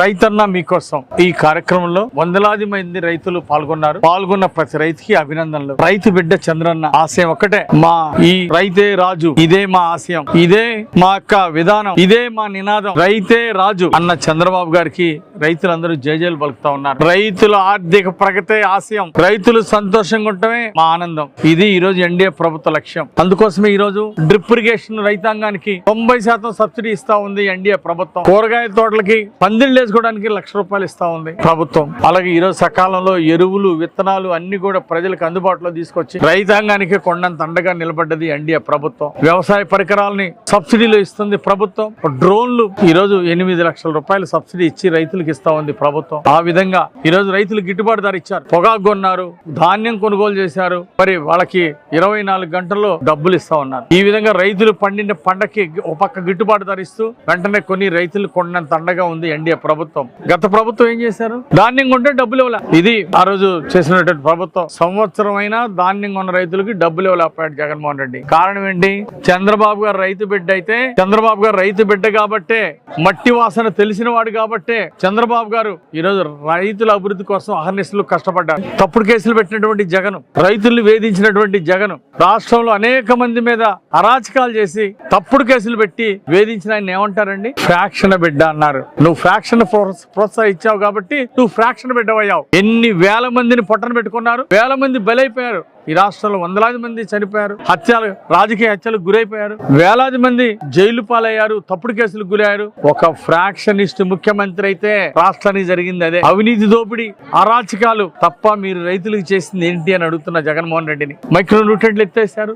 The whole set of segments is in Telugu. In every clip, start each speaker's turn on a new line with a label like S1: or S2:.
S1: రైతన్న మీకోసం ఈ కార్యక్రమంలో వందలాది మంది రైతులు పాల్గొన్నారు. పాల్గొన్న ప్రతి రైతుకి అభినందనలు. రైతు బిడ్డ చంద్రన్న ఆశయం ఒకటే మా ఈ రైతే రాజు ఇదే మా ఆశయం. ఇదే మా యొక్క విధానం ఇదే మా నినాదం. రైతే రాజు అన్న చంద్రబాబు గారికి రైతులందరూ జయజయలు పలుకుతా ఉన్నారు. రైతుల ఆర్థిక ప్రగతే ఆశయం. రైతులు సంతోషంగా ఉండటమే మా ఆనందం. ఇది ఈ రోజు ఎన్డీఏ ప్రభుత్వ లక్ష్యం. అందుకోసమే ఈ రోజు డ్రిప్ ఇరిగేషన్ రైతాంగానికి తొంభై శాతం సబ్సిడీ ఇస్తా ఉంది ఎన్డీఏ ప్రభుత్వం. కూరగాయల తోటలకి పందిళ్ళు వేసుకోవడానికి లక్ష రూపాయలు ఇస్తా ఉంది. ప్రభుత్వం. అలాగే ఈరోజు సకాలంలో ఎరువులు విత్తనాలు అన్ని కూడా ప్రజలకు అందుబాటులో తీసుకొచ్చి రైతాంగానికి కొండంత అండగా నిలబడ్డది ఎన్డీఏ ప్రభుత్వం. వ్యవసాయ పరికరాలని సబ్సిడీలో ఇస్తుంది ప్రభుత్వం. డ్రోన్లు ఈరోజు ఎనిమిది లక్షల రూపాయలు సబ్సిడీ ఇచ్చి రైతులకు ఇస్తా ఉంది ప్రభుత్వం. ఆ విధంగా ఈరోజు రైతులు గిట్టుబాటు ధర ఇచ్చారు. పొగాకు కొన్నారు ధాన్యం కొనుగోలు చేశారు. మరి వాళ్ళకి ఇరవై నాలుగు గంటల్లో డబ్బులు ఇస్తా ఉన్నారు. ఈ విధంగా రైతులు పండిన పంటకి ఒక పక్క గిట్టుబాటు ధర ఇస్తూ వెంటనే కొన్ని రైతులు కొండంత అండగా ఉంది ఎన్డీఏ ప్రభుత్వం. గత ప్రభుత్వం ఏం చేశారు? ధాన్యం కొంటే డబ్బులు ఇవ్వలే. ఇది ఆ రోజు చేసినటువంటి ప్రభుత్వం. సంవత్సరం అయినా ధాన్యం కొన్న రైతులకి డబ్బులు ఇవ్వలేకపోయాడు జగన్మోహన్ రెడ్డి. కారణం ఏంటి? చంద్రబాబు గారు రైతు బిడ్డ అయితే చంద్రబాబు గారు రైతు బిడ్డ కాబట్టే మట్టి వాసన తెలిసిన వాడు కాబట్టే చంద్రబాబు గారు ఈ రోజు రైతుల అభివృద్ధి కోసం అహర్నిశలు కష్టపడ్డారు. తప్పుడు కేసులు పెట్టినటువంటి జగన్ రైతుల్ని వేధించినటువంటి జగన్ రాష్ట్రంలో అనేక మంది మీద అరాచకాలు చేసి తప్పుడు కేసులు పెట్టి వేధించిన ఆయన ఏమంటారండి? ఫ్రాక్షన్ బిడ్డ అన్నారు. నువ్వు ఫ్రాక్షన్ ప్రోత్సహించావు కాబట్టి నువ్వు ఫ్రాక్షన్ పెట్టవయ్యావు. ఎన్ని వేల మందిని పొట్టన పెట్టుకున్నారు వేల మంది బలైపోయారు. ఈ రాష్ట్రంలో వందలాది మంది చనిపోయారు. హత్యలు రాజకీయ హత్యలకు గురైపోయారు. వేలాది మంది జైలు పాలయ్యారు తప్పుడు కేసులకు గురయ్యారు. ఒక ఫ్రాక్షనిస్ట్ ముఖ్యమంత్రి అయితే రాష్ట్రానికి జరిగింది అదే. అవినీతి దోపిడీ అరాచకాలు తప్ప మీరు రైతులకు చేసింది ఏంటి అని అడుగుతున్న జగన్మోహన్ రెడ్డిని. మైక్రో న్యూట్రెంట్లు ఎత్తేసారు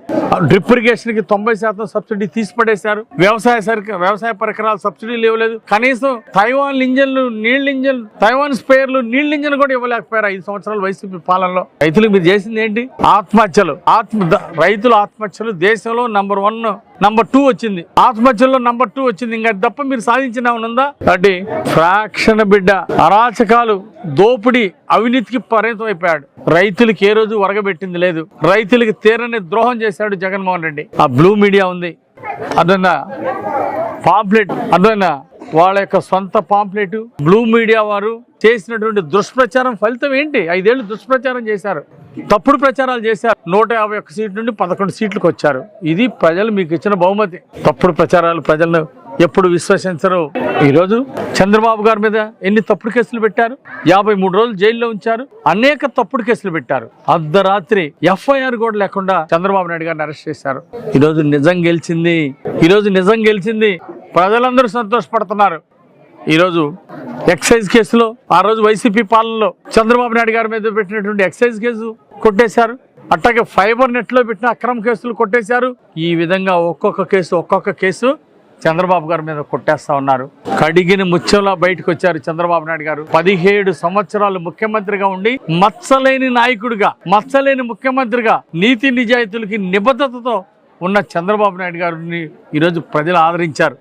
S1: డ్రిప్ ఇరిగేషన్కి తొంభై శాతం సబ్సిడీ తీసిపడేశారు. వ్యవసాయ వ్యవసాయ పరికరాలు సబ్సిడీలు ఇవ్వలేదు కనీసం తైవాన్ ఇంజన్లు నీళ్ళ ఇంజన్ తైవాన్ స్పేర్లు నీళ్ళ ఇంజన్ కూడా ఇవ్వలేకపోయారు ఐదు సంవత్సరాలు వైసీపీ పాలనలో. రైతులకు మీరు చేసింది ఏంటి? ఆత్మహత్యలు. ఆత్మ ద- రైతుల ఆత్మహత్యలు దేశంలో నంబర్ వన్ నంబర్ టూ వచ్చింది. ఆత్మహత్యల్లో నంబర్ టూ వచ్చింది. ఇంకా తప్ప మీరు సాధించిన ఉందా? అంటే ఫ్రాక్షన్ బిడ్డ అరాచకాలు దోపిడీ అవినీతికి పరిమితం అయిపోయాడు రైతులకి ఏ రోజు వరగబెట్టింది లేదు. రైతులకి తీరని ద్రోహం చేశాడు జగన్మోహన్ రెడ్డి. ఆ బ్లూ మీడియా ఉంది. అదన్నా పాంప్లెట్ అదన్నా వాళ్ళ యొక్క సొంత పాంప్లెట్ బ్లూ మీడియా వారు చేసినటువంటి దుష్ప్రచారం ఫలితం ఏంటి? ఐదేళ్ళు దుష్ప్రచారం చేశారు. తప్పుడు ప్రచారాలు చేశారు. నూట యాభై ఒక్క సీట్ నుండి పదకొండు సీట్లకు వచ్చారు. ఇది ప్రజలు మీకు ఇచ్చిన బహుమతి. తప్పుడు ప్రచారాలు ప్రజలను ఎప్పుడు విశ్వసించరు. ఈరోజు చంద్రబాబు గారి మీద ఎన్ని తప్పుడు కేసులు పెట్టారు? యాభై మూడు రోజులు జైల్లో ఉంచారు. అనేక తప్పుడు కేసులు పెట్టారు. అర్ధరాత్రి ఎఫ్ఐఆర్ కూడా లేకుండా చంద్రబాబు నాయుడు గారిని అరెస్ట్ చేశారు. ఈరోజు నిజం గెలిచింది. ఈరోజు నిజం గెలిచింది. ప్రజలందరూ సంతోషపడుతున్నారు. ఈరోజు ఎక్సైజ్ కేసులో ఆ రోజు వైసీపీ పాలనలో చంద్రబాబు నాయుడు గారి మీద పెట్టినటువంటి ఎక్సైజ్ కేసు కొట్టేశారు. అట్లాగే ఫైబర్ నెట్లో పెట్టిన అక్రమ కేసులు కొట్టేశారు. ఈ విధంగా ఒక్కొక్క కేసు ఒక్కొక్క కేసు చంద్రబాబు గారి మీద కొట్టేస్తా ఉన్నారు. కడిగిన ముత్యంలా బయటకు వచ్చారు చంద్రబాబు నాయుడు గారు. పదిహేడు సంవత్సరాలు ముఖ్యమంత్రిగా ఉండి మచ్చలేని నాయకుడిగా మచ్చలేని ముఖ్యమంత్రిగా నీతి నిజాయితీలకి నిబద్ధతతో ఉన్న చంద్రబాబు నాయుడు గారిని ఈరోజు ప్రజలు ఆదరించారు.